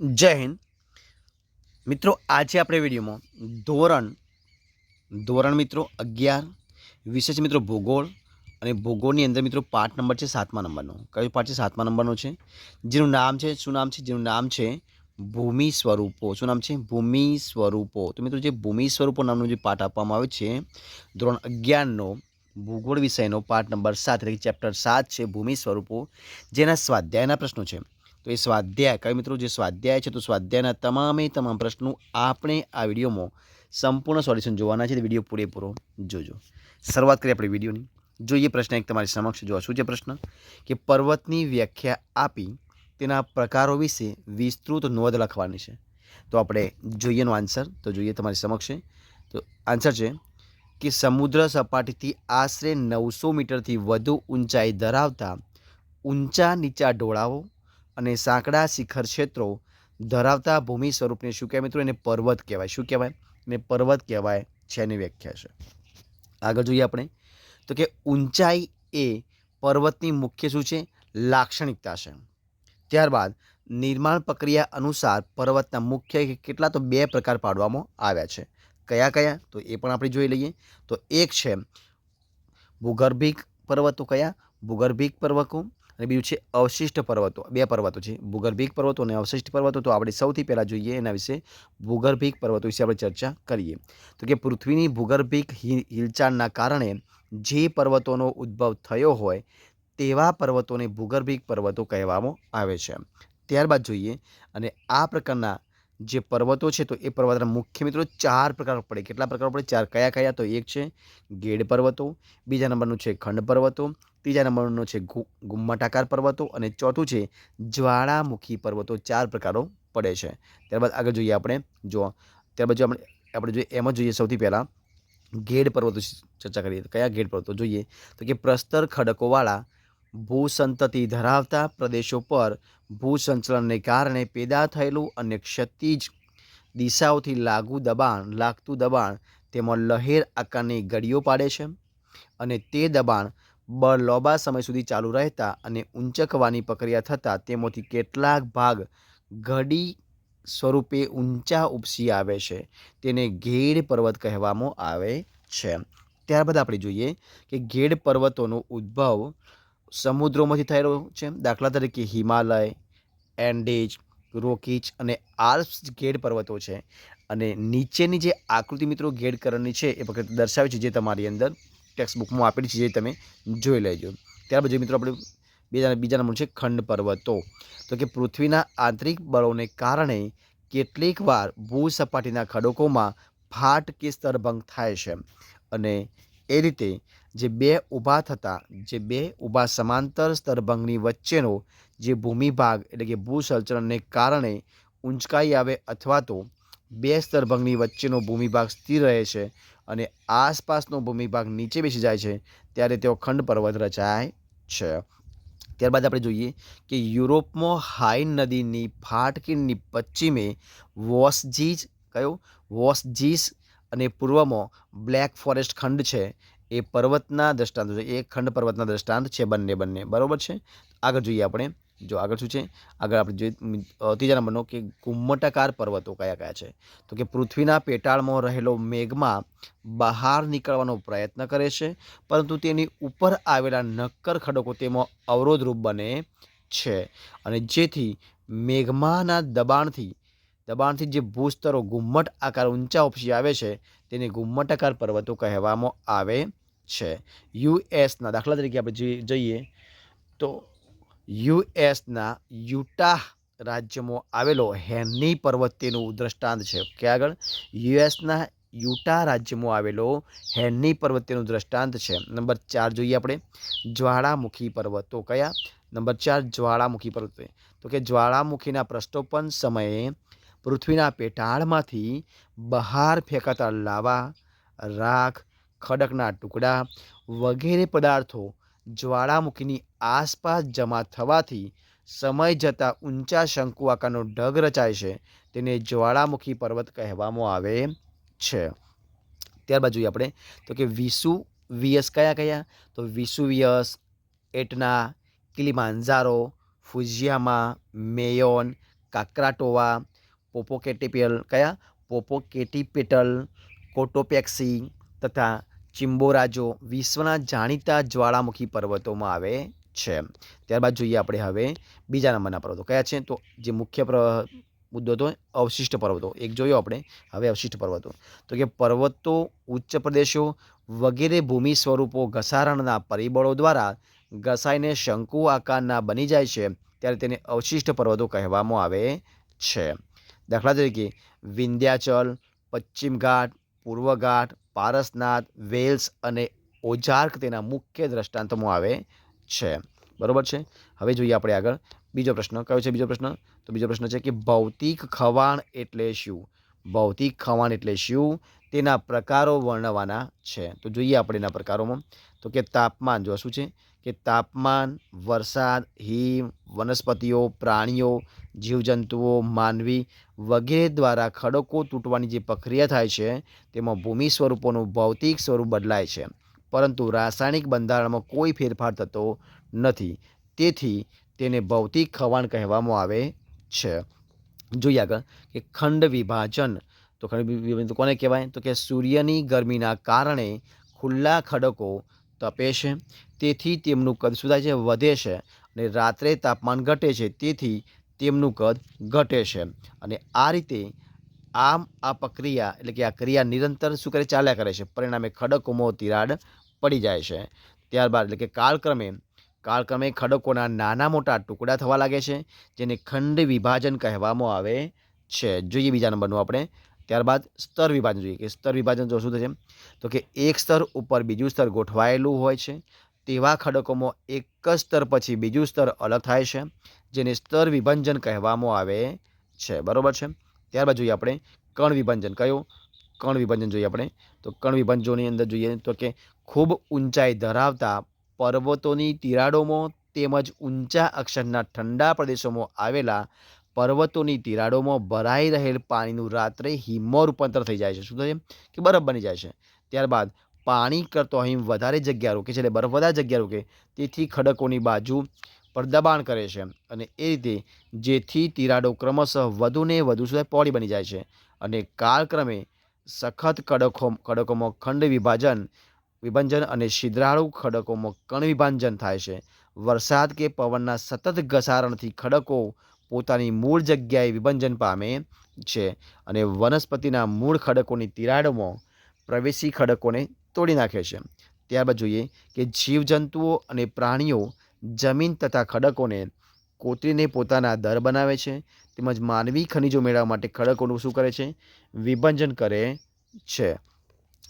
જય હિન્દ. મિત્રો, આજે આપણે વિડીયોમાં ધોરણ ધોરણ મિત્રો અગિયાર, વિશેષ મિત્રો ભૂગોળ અને ભૂગોળની અંદર મિત્રો પાઠ નંબર છે સાતમા નંબરનો. કયો પાઠ છે? સાતમા નંબરનો છે. જેનું નામ છે, શું નામ છે? જેનું નામ છે ભૂમિ સ્વરૂપો. શું નામ છે? ભૂમિ સ્વરૂપો. તો મિત્રો, જે ભૂમિ સ્વરૂપો નામનો જે પાઠ આપવામાં આવ્યો છે, ધોરણ અગિયારનો ભૂગોળ વિષયનો પાઠ નંબર સાત, એટલે ચેપ્ટર સાત છે ભૂમિ સ્વરૂપો. જેના સ્વાધ્યાયના પ્રશ્નો છે. તો એ સ્વાધ્યાય કયો મિત્રો, જે સ્વાધ્યાય છે, તો સ્વાધ્યાયના તમામે તમામ પ્રશ્નો આપણે આ વિડીયોમાં સંપૂર્ણ સોલ્યુશન જોવાના છે. વીડિયો પૂરેપૂરો જોજો. શરૂઆત કરીએ આપણે વિડીયોની. જોઈએ પ્રશ્ન એક તમારી સમક્ષ જોવા શું છે પ્રશ્ન? કે પર્વતની વ્યાખ્યા આપી તેના પ્રકારો વિશે વિસ્તૃત નોંધ લખવાની છે. તો આપણે જોઈએનો આન્સર. તો જોઈએ તમારી સમક્ષ તો આન્સર છે કે સમુદ્ર સપાટીથી આશરે નવસો મીટરથી વધુ ઊંચાઈ ધરાવતા ઊંચા નીચા ઢોળાવો અને સાંકડા શિખર ક્ષેત્રો ધરાવતા ભૂમિ સ્વરૂપને શું કહેવાય મિત્રો? એને પર્વત કહેવાય. શું કહેવાય? એને પર્વત કહેવાય છે, એની વ્યાખ્યા છે. આગળ જોઈએ આપણે. તો કે ઊંચાઈ એ પર્વતની મુખ્ય શું છે? લાક્ષણિકતા છે. ત્યારબાદ નિર્માણ પ્રક્રિયા અનુસાર પર્વતના મુખ્ય કેટલા તો બે પ્રકાર પાડવામાં આવ્યા છે. કયા કયા? તો એ પણ આપણે જોઈ લઈએ. તો એક છે ભૂગર્ભિક પર્વતો કયા? ભૂગર્ભિક પર્વતો અને બીજું છે અવશિષ્ટ પર્વતો. બે પર્વતો છે, ભૂગર્ભિક પર્વતો અને અવશિષ્ટ પર્વતો. તો આપણે સૌથી પહેલાં જોઈએ એના વિશે ભૂગર્ભિક પર્વતો વિશે આપણે ચર્ચા કરીએ. તો કે પૃથ્વીની ભૂગર્ભિક હિ- હિલચાલના કારણે જે પર્વતોનો ઉદ્ભવ થયો હોય તેવા પર્વતોને ભૂગર્ભિક પર્વતો કહેવામાં આવે છે. ત્યારબાદ જોઈએ અને આ પ્રકારના જે પર્વતો છે, તો એ પર્વતના મુખ્ય મિત્રો ચાર પ્રકાર પડે. કેટલા પ્રકારો પડે? ચાર કયા કયા? તો એક છે, ગેડ પર્વતો. બીજા નંબરનું છે ખંડ પર્વતો. ત્રીજા નંબરનો છે ગુમ્મટાકાર પર્વતો અને ચોથું છે જ્વાળામુખી પર્વતો. ચાર પ્રકારો પડે છે. ત્યારબાદ આગળ જોઈએ આપણે. જો, ત્યારબાદ જો આપણે આપણે જોઈએ, એમાં જોઈએ સૌથી પહેલાં ઘેડ પર્વતો ચર્ચા કરીએ કયા ઘેડ પર્વતો જોઈએ? તો કે પ્રસ્તર ખડકોવાળા ભૂસંતતિ ધરાવતા પ્રદેશો પર ભૂસંચલનને કારણે પેદા થયેલું અને ક્ષતિજ દિશાઓથી લાગુ દબાણ, લાગતું દબાણ તેમાં લહેર આકારની ગડીઓ પાડે છે અને તે દબાણ બળ લાંબા સમય સુધી ચાલુ રહેતા અને ઊંચકવાની પ્રક્રિયા થતાં તેમાંથી કેટલાક ભાગ ઘડી સ્વરૂપે ઊંચા ઉપસી આવે છે. તેને ઘેડ પર્વત કહેવામાં આવે છે. ત્યારબાદ આપણે જોઈએ કે ઘેડ પર્વતોનો ઉદ્ભવ સમુદ્રોમાંથી થયેલો છે. દાખલા તરીકે હિમાલય, એન્ડેજ, રોકીચ અને આલ્પ્સ ઘેડ પર્વતો છે. અને નીચેની જે આકૃતિ મિત્રો ઘેડકરણની છે એ વખત દર્શાવે છે જે તમારી અંદર ટેક્સ્ટ બુકમાં આપેલી છે જે તમે જોઈ લેજો. ત્યાર પછી મિત્રો આપણે બીજા બીજા નંબર છે ખંડ પર્વતો. તો કે પૃથ્વીના આંતરિક બળોને કારણે કેટલીક વાર ભૂસપાટીના ખડકોમાં ફાટ કે સ્તરભંગ થાય છે. અને એ રીતે જે બે ઊભા થતા, જે બે ઊભા સમાંતર સ્તરભંગની વચ્ચેનો જે ભૂમિભાગ એટલે કે ભૂસંચરણને કારણે ઊંચકાઈ આવે અથવા તો બે સ્તરભંગની વચ્ચેનો ભૂમિભાગ સ્થિર રહે છે. અને આસપાસનો ભૂમિભાગ નીચે બેસી જાય છે, ત્યારે તેઓ ખંડ પર્વત રચાય છે. ત્યારબાદ આપણે જોઈએ કે યુરોપમાં હાઈન નદીની ફાટકીની પશ્ચિમે વોસજીજ કયો? વોસજીસ અને પૂર્વમાં બ્લેક ફોરેસ્ટ ખંડ છે. એ પર્વતના દ્રષ્ટાંત છે. એ ખંડ પર્વતના દ્રષ્ટાંત છે બંને બંને. બરાબર છે? આગળ જોઈએ આપણે. જો આગળ શું છે? આગળ આપણે જોઈએ ત્રીજા નંબરનો કે ગુમ્મટાકાર પર્વતો કયા કયા છે? તો કે પૃથ્વીના પેટાળમાં રહેલો મેઘમાં બહાર નીકળવાનો પ્રયત્ન કરે છે, પરંતુ તેની ઉપર આવેલા નક્કર ખડકો તેમાં અવરોધરૂપ બને છે. અને જેથી મેઘમાના દબાણથી દબાણથી જે ભૂસ્તરો ગુમ્મટ આકાર ઊંચા ઉપસી આવે છે, તેને ગુમ્મટાકાર પર્વતો કહેવામાં આવે છે. યુએસના દાખલા તરીકે આપણે જઈએ, તો યુએસના યુટાહ રાજ્યમાં આવેલો હેની પર્વત તેનું દ્રષ્ટાંત છે. કે આગળ. યુએસના યુટા રાજ્યમાં આવેલો હેની પર્વત તેનું દ્રષ્ટાંત છે. નંબર ચાર જોઈએ આપણે. જ્વાળામુખી પર્વતો. કયા? નંબર ચાર, જ્વાળામુખી પર્વત. તો કે જ્વાળામુખીના પ્રસ્તોપન સમયે પૃથ્વીના પેટાળમાંથી બહાર ફેંકાતા લાવા, રાખ, ખડકના ટુકડા વગેરે પદાર્થો જ્વાળામુખીની આસપાસ જમા થવાથી સમય જતાં ઊંચા શંકુ આકારનો ઢગ રચાય છે. તેને જ્વાળામુખી પર્વત કહેવામાં આવે છે. ત્યારબાદ જોઈએ આપણે, તો કે વિસુ વિયસ કયા કયા? તો વિસુવિયસ, એટના કિલિમાંઝારો ફુજિયામા, મેયોન, કાકરાટોવા, પોપોકેટીપિયલ કયા? પોપોકેટીપેટલ, કોટોપેક્સી તથા ચિમ્બોરાજો વિશ્વના જાણીતા જ્વાળામુખી પર્વતોમાં આવે છે. ત્યારબાદ જોઈએ આપણે હવે બીજા નંબરના પર્વતો. કયા છે? તો જે મુખ્ય મુદ્દો હતો, અવશિષ્ટ પર્વતો. એક જોયો આપણે, હવે અવશિષ્ટ પર્વતો. તો કે પર્વતો ઉચ્ચ પ્રદેશો વગેરે ભૂમિ સ્વરૂપો ઘસારણના પરિબળો દ્વારા ઘસાઈને શંકુ આકારના બની જાય છે, ત્યારે તેને અવશિષ્ટ પર્વતો કહેવામાં આવે છે. દાખલા તરીકે વિંધ્યાચલ પશ્ચિમ ઘાટ પૂર્વ ઘાટ પારસનાથ, વેલ્સ અને ઓજાર્ક તેના મુખ્ય દ્રષ્ટાંતમાં આવે છે. બરાબર છે? હવે જોઈએ આપણે આગળ. બીજો પ્રશ્ન, કયો છે બીજો પ્રશ્ન? તો બીજો પ્રશ્ન છે કે ભૌતિક ખવાણ એટલે શું? ભૌતિક ખવાણ એટલે શું? તેના પ્રકારો વર્ણવવાના છે. તો જોઈએ આપણે એના પ્રકારોમાં. તો કે તાપમાન, જો શું છે? કે તાપમાન, વરસાદ, હિમ, વનસ્પતિઓ, પ્રાણીઓ, જીવજંતુઓ, માનવી વગેરે દ્વારા ખડકો તૂટવાની જે પ્રક્રિયા થાય છે, તેમાં ભૂમિ સ્વરૂપોનું ભૌતિક સ્વરૂપ બદલાય છે. પરંતુ રાસાયણિક બંધારણમાં કોઈ ફેરફાર થતો નથી. તેથી તેને ભૌતિક ખવાણ કહેવામાં આવે છે. જોઈએ આગળ. કે ખંડ વિભાજન તો તો કોને કહેવાય? તો કે સૂર્યની ગરમીના કારણે ખુલ્લા ખડકો તપે છે. તેથી તેમનું કદ શું થાય છે? વધે છે. અને રાત્રે તાપમાન ઘટે છે. તેથી તેમનું કદ ઘટે છે. અને આ રીતે આમ આ પ્રક્રિયા, એટલે કે આ ક્રિયા નિરંતર શું કરે? ચાલ્યા કરે છે. પરિણામે ખડકોમાં તિરાડ પડી જાય છે. ત્યારબાદ, એટલે કે કાળક્રમે કાળક્રમે ખડકોના નાના મોટા ટુકડા થવા લાગે છે, જેને ખંડ વિભાજન કહેવામાં આવે છે. જોઈએ બીજા નંબરનું આપણે. ત્યારબાદ સ્તર વિભાજન જોઈએ કે સ્તર વિભાજન જો શું થશે તો કે એક સ્તર ઉપર બીજું સ્તર ગોઠવાયેલું હોય છે. તેવા ખડકોમાં એક જ સ્તર પછી બીજું સ્તર અલગ થાય છે, જેને સ્તર વિભંજન કહેવામાં આવે છે. બરાબર છે? ત્યારબાદ જોઈએ આપણે કણ વિભંજન કયો? કણ વિભંજન જોઈએ આપણે. તો કણ વિભંજનની અંદર જોઈએ તો કે ખૂબ ઊંચાઈ ધરાવતા પર્વતોની તિરાડોમાં તેમજ ઊંચા અક્ષરના ઠંડા પ્રદેશોમાં આવેલા પર્વતોની તિરાડોમાં ભરાઈ રહેલ પાણીનું રાત્રે હિમમાં રૂપાંતર થઈ જાય છે. શું થાય કે બરફ બની જાય છે. ત્યારબાદ પાણી કરતો હિમ વધારે જગ્યા રોકે છે. એટલે બરફ વધારે જગ્યા રોકે, તેથી ખડકોની બાજુ પર દબાણ કરે છે. અને એ રીતે જેથી તિરાડો ક્રમશઃ વધુને વધુ સુધી પહોળી બની જાય છે. અને કાળક્રમે સખત ખડકો ખડકોમાં ખંડ વિભાજન, વિભંજન અને છિદ્રાળુ ખડકોમાં કણ વિભાજન થાય છે. વરસાદ કે પવનના સતત ઘસારણથી ખડકો પોતાની મૂળ જગ્યાએ વિભંજન પામે છે અને વનસ્પતિના મૂળ ખડકોની તિરાડમાં પ્રવેશી ખડકોને તોડી નાખે છે. ત્યારબાદ જોઈએ કે જીવજંતુઓ અને પ્રાણીઓ જમીન તથા ખડકોને કોતરીને પોતાના દર બનાવે છે તેમજ માનવી ખનિજો મેળવવા માટે ખડકોનું શું કરે છે? વિભંજન કરે છે.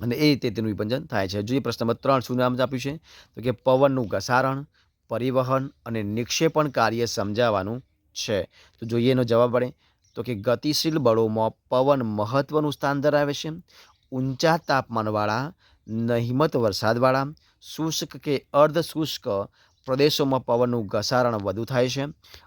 અને એ રીતે તેનું વિભંજન થાય છે. જોઈએ પ્રશ્ન નંબર ત્રણ, શું નામ આપ્યું છે? તો કે પવનનું ઘસારણ, પરિવહન અને નિક્ષેપણ કાર્ય સમજાવવાનું છે. તો જોઈએ એનો જવાબ મળે તો કે ગતિશીલ બળોમાં પવન મહત્ત્વનું સ્થાન ધરાવે છે. ઊંચા તાપમાનવાળા, નહિમત વરસાદવાળા, શુષ્ક કે અર્ધ શુષ્ક પ્રદેશોમાં પવનનું ઘસારણ વધુ થાય છે.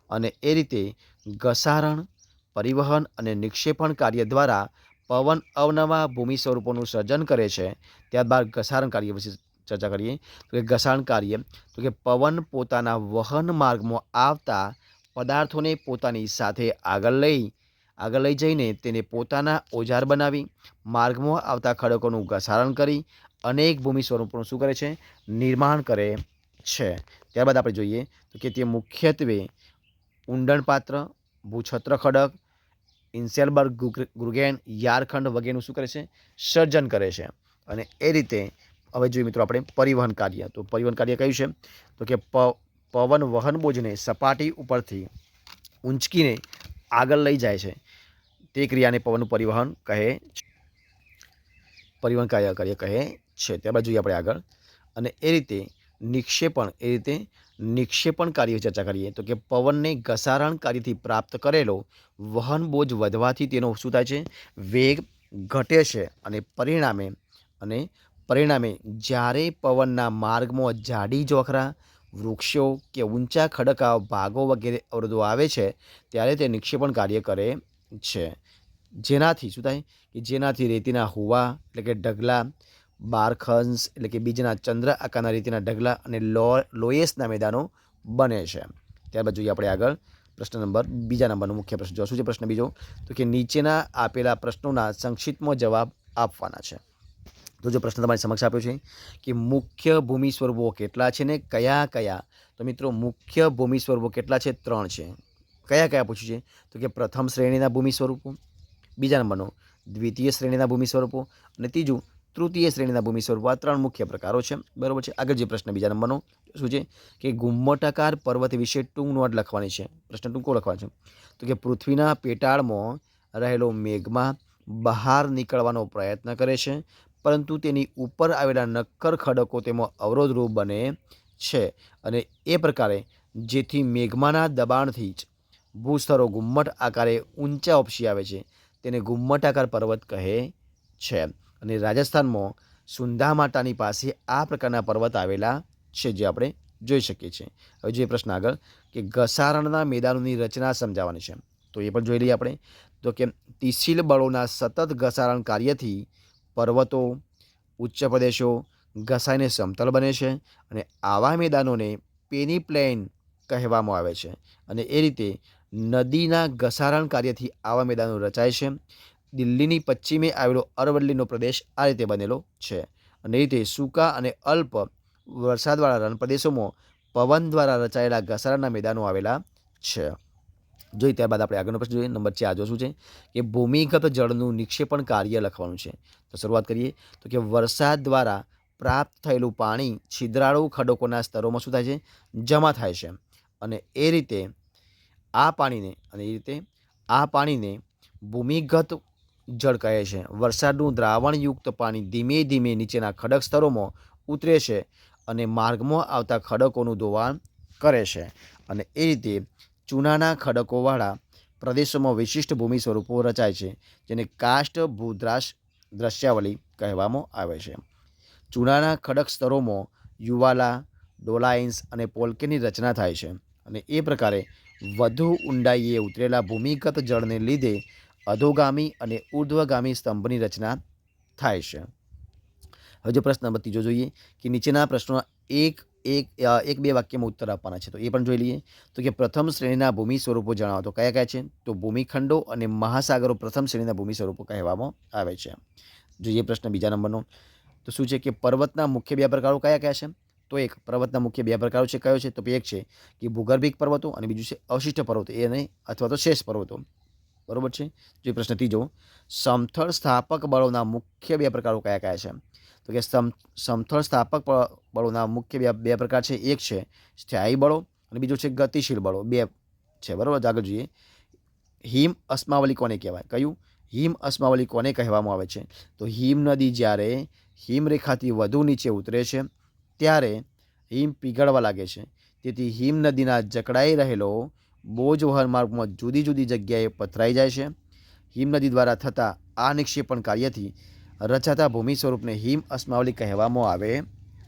અને એ રીતે ઘસારણ, પરિવહન અને નિક્ષેપણ કાર્ય દ્વારા પવન અવનવા ભૂમિ સ્વરૂપોનું સર્જન કરે છે. ત્યારબાદ ઘસારણ કાર્ય વિશે ચર્ચા કરીએ. તો કે ઘસારણ કાર્ય, તો કે પવન પોતાના વહન માર્ગમાં આવતા પદાર્થોને પોતાની સાથે આગળ લઈ આગળ લઈ જઈને તેને પોતાના ઓજાર બનાવી, માર્ગમાં આવતા ખડકોનું ઘસારણ કરી અનેક ભૂમિ સ્વરૂપોનું શું કરે છે? નિર્માણ કરે છે. ત્યારબાદ આપણે જોઈએ તો કે તે મુખ્યત્વે ઊંડણપાત્ર ભૂછત્ર ખડક, ઇન્સેલબર્ગ ગ્રુગેન, યારખંડ વગેરેનું શું કરે છે? સર્જન કરે છે. અને એ રીતે હવે જોઈએ મિત્રો આપણે પરિવહન કાર્ય. તો પરિવહન કાર્ય કયું છે? તો કે પ પવન વહન બોજને સપાટી ઉપરથી ઊંચકીને આગળ લઈ જાય છે. તે ક્રિયાને પવન પરિવહન કહે પરિવહન કાર્ય કાર્ય કહે છે. ત્યારબાદ જોઈએ આપણે આગળ. અને એ રીતે નિક્ષેપણ, એ રીતે નિક્ષેપણ કાર્ય ચર્ચા કરીએ તો કે પવનને ઘસારણ કાર્યથી પ્રાપ્ત કરેલો વહન બોજ વધવાથી તેનો શું થાય છે? વેગ ઘટે છે અને પરિણામે અને પરિણામે જ્યારે પવનના માર્ગમાં જાડી જોખરા વૃક્ષો કે ઊંચા ખડકા ભાગો વગેરે અવરોધો આવે છે, ત્યારે તે નિક્ષેપણ કાર્ય કરે છે. જેનાથી શું થાય કે જેનાથી રેતીના હુવા એટલે કે ઢગલા, બારખંસ એટલે કે બીજના ચંદ્ર આકારના રેતીના ઢગલા અને લો લોયેસના મેદાનો બને છે. ત્યારબાદ જોઈએ આપણે આગળ પ્રશ્ન નંબર, બીજા નંબરનો મુખ્ય પ્રશ્ન. જોશું છે પ્રશ્ન બીજો? તો કે નીચેના આપેલા પ્રશ્નોના સંક્ષિપ્તમાં જવાબ આપવાના છે. તો જો પ્રશ્ન તમારી સમક્ષ આપ્યો છે કે મુખ્ય ભૂમિ સ્વરૂપો કેટલા છે ને કયા કયા? તો મિત્રો, મુખ્ય ભૂમિ સ્વરૂપો કેટલા છે? ત્રણ છે. કયા કયા પૂછ્યું છે? તો કે પ્રથમ શ્રેણીના ભૂમિ સ્વરૂપો, બીજા નંબરનો દ્વિતીય શ્રેણીના ભૂમિ સ્વરૂપો અને ત્રીજું તૃતીય શ્રેણીના ભૂમિ સ્વરૂપો. આ ત્રણ મુખ્ય પ્રકારો છે. બરાબર છે? આગળ જે પ્રશ્ન બીજા નંબરનો શું છે? કે ગુમ્મટાકાર પર્વત વિશે ટૂંક નોટ લખવાની છે. પ્રશ્ન ટૂંકો લખવાનો છે. તો કે પૃથ્વીના પેટાળમાં રહેલો મેઘમાં બહાર નીકળવાનો પ્રયત્ન કરે છે. પરંતુ તેની ઉપર આવેલા નક્કર ખડકો તેમાં અવરોધરૂપ બને છે અને એ પ્રકારે જેથી મેઘમાના દબાણથી જ ભૂસ્તરો ગુમ્મટ આકારે ઊંચા ઉપસી આવે છે, તેને ગુમ્મટાકાર પર્વત કહે છે. અને રાજસ્થાનમાં સુંધા માતાની પાસે આ પ્રકારના પર્વત આવેલા છે જે આપણે જોઈ શકીએ છીએ. હવે જે પ્રશ્ન આગળ કે ઘસારણના મેદાનોની રચના સમજાવવાની છે. તો એ પણ જોઈ લઈએ આપણે. તો કે તિસિલ બળોના સતત ઘસારણ કાર્યથી પર્વતો, ઉચ્ચ પ્રદેશો ઘસાઈને સમતલ બને છે અને આવા મેદાનોને પેની પ્લેન કહેવામાં આવે છે. અને એ રીતે નદીના ઘસારણ કાર્યથી આવા મેદાનો રચાય છે. દિલ્હીની પશ્ચિમે આવેલો અરવલ્લીનો પ્રદેશ આ રીતે બનેલો છે. અને એ રીતે સૂકા અને અલ્પ વરસાદવાળા રણ પ્રદેશોમાં પવન દ્વારા રચાયેલા ઘસારાના મેદાનો આવેલા છે. જોઈ ત્યારબાદ આપણે આગળનો પ્રશ્ન જોઈએ. નંબર ચાર જો શું છે? કે ભૂમિગત જળનું નિક્ષેપણ કાર્ય લખવાનું છે. તો શરૂઆત કરીએ. તો કે વરસાદ દ્વારા પ્રાપ્ત થયેલું પાણી છિદ્રાળુ ખડકોના સ્તરોમાં શું થાય છે? જમા થાય છે. અને એ રીતે આ પાણીને અને એ રીતે આ પાણીને ભૂમિગત જળ કહે છે. વરસાદનું દ્રાવણયુક્ત પાણી ધીમે ધીમે નીચેના ખડક સ્તરોમાં ઉતરે છે અને માર્ગમાં આવતા ખડકોનું ધોવાણ કરે છે. અને એ રીતે ચૂનાના ખડકોવાળા પ્રદેશોમાં વિશિષ્ટ ભૂમિ સ્વરૂપો રચાય છે, જેને કાષ્ટ ભૂદ્રાશ દ્રશ્યાવલી કહેવામાં આવે છે. ચૂનાના ખડક સ્તરોમાં યુવાલા, ડોલાઇન્સ અને પોલ્કેની રચના થાય છે અને એ પ્રકારે વધુ ઊંડાઈએ ઉતરેલા ભૂમિગત જળને લીધે અધોગામી અને ઉર્ધ્વગામી સ્તંભની રચના થાય છે. હવે જો પ્રશ્ન નંબર ત્રીજો જોઈએ કે નીચેના પ્રશ્નો એક એક એક, બે વાક્યમાં ઉત્તર આપવાના છે, તો એ પણ જોઈ લઈએ. તો કે પ્રથમ શ્રેણીના ભૂમિ સ્વરૂપો જણાવો. તો કયા કયા છે? તો ભૂમિખંડો અને મહાસાગરો પ્રથમ શ્રેણીના ભૂમિ સ્વરૂપો કહેવામાં આવે છે. જોઈએ પ્રશ્ન બીજા નંબરનો. તો શું છે કે પર્વતના મુખ્ય બે પ્રકારો કયા કયા છે? તો એક, પર્વતના મુખ્ય બે પ્રકારો છે, કયો છે? તો એક છે કે ભૂગર્ભિક પર્વતો અને બીજું છે અવશિષ્ટ પર્વતો, એ નહીં, અથવા તો શેષ પર્વતો. બરોબર છે? જે પ્રશ્ન ત્રીજો સમથળ સ્થાપક બળોના મુખ્ય બે પ્રકારો કયા કયા છે? તો કે સમ, સમથળ સ્થાપક બળોના મુખ્ય બે પ્રકાર છે. એક છે સ્થાયી બળો અને બીજું છે ગતિશીલ બળો. બે છે, બરાબર? આગળ જોઈએ. હિમ અસ્માવલી કોને કહેવાય? કયું? હિમ અસ્માવલી કોને કહેવામાં આવે છે? તો હિમ નદી જ્યારે હિમરેખાથી વધુ નીચે ઉતરે છે, ત્યારે હિમ પીગળવા લાગે છે. તેથી હિમ નદીના જકડાઈ રહેલો બોજ વહન માર્ગમાં જુદી જુદી જગ્યાએ પથરાઈ જાય છે. હિમ નદી દ્વારા થતા આ નિક્ષેપણ કાર્યથી રચાતા ભૂમિ સ્વરૂપને હિમ અસ્માવલી કહેવામાં આવે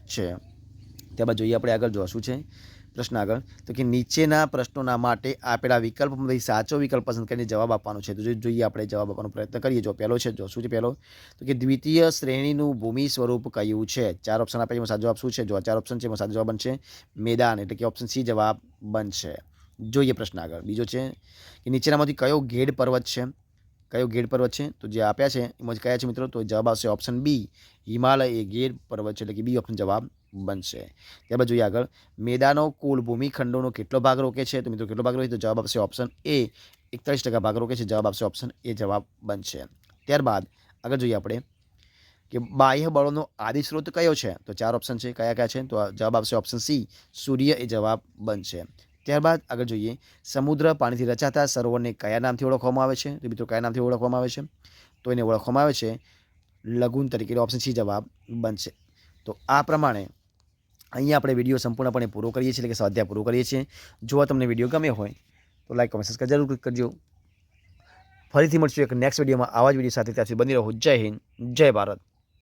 છે. ત્યારબાદ જોઈએ આપણે આગળ જોશું છે. પ્રશ્ન આગળ. તો કે નીચેના પ્રશ્નોના માટે આપેલા વિકલ્પમાંથી સાચો વિકલ્પ પસંદ કરીને જવાબ આપવાનો છે. તો જોઈએ આપણે જવાબ આપવાનો પ્રયત્ન કરીએ. જો પહેલો છે જો શું છે પહેલો. તો કે દ્વિતીય શ્રેણીનું ભૂમિ સ્વરૂપ કયું છે? ચાર ઓપ્શન આપે એમાં સાચો જવાબ શું છે? જો ચાર ઓપ્શન છે, એમાં સાચો જવાબ બનશે મેદાન. એટલે કે ઓપ્શન સી જવાબ બનશે. જોઈએ પ્રશ્ન આગળ. બીજો છે કે નીચેનામાંથી કયો ગેડ પર્વત છે? કયો ગેડ પર્વત છે? તો જે આપ્યા છે, એમાં કયા છે મિત્રો? તો જવાબ આવશે ઓપ્શન બી હિમાલય એ ગેડ પર્વત છે, એટલે કે બી ઓપ્શન જવાબ બનશે. ત્યારબાદ જોઈએ આગળ. મેદાનો કુલ ભૂમિખંડોનો કેટલો ભાગ રોકે છે? તો મિત્રો, કેટલો ભાગ રોકે તો જવાબ આપશે ઓપ્શન એ એકતાલીસ ટકા ભાગ રોકે છે. જવાબ આપશે ઓપ્શન એ જવાબ બનશે. ત્યારબાદ આગળ જોઈએ આપણે કે બાહ્ય બળોનો આદિ સ્ત્રોત કયો છે? તો ચાર ઓપ્શન છે. કયા કયા છે? તો જવાબ આપશે ઓપ્શન સી સૂર્ય એ જવાબ બનશે. ત્યારબાદ આગળ જોઈએ. સમુદ્ર પાણીથી રચાતા સરોવરને કયા નામથી ઓળખવામાં આવે છે? તો મિત્રો, કયા નામથી ઓળખવામાં આવે છે? તો એને ઓળખવામાં આવે છે લઘુન તરીકે ઓપ્શન સી જવાબ બનશે. તો આ પ્રમાણે અહીંયા આપણે વીડિયો સંપૂર્ણપણે પૂરો કરીએ છીએ, એટલે કે સ્વાધ્યાય પૂરો કરીએ છીએ. જો તમને વીડિયો ગમ્યો હોય, તો લાઈક કમેન્ટ સબસ્ક્રાઈબ જરૂર કરજો. ફરીથી મળશું એક નેક્સ્ટ વિડીયોમાં. આવા જ વીડિયો સાથે ત્યાંથી બની રહો. જય હિન્દ, જય ભારત.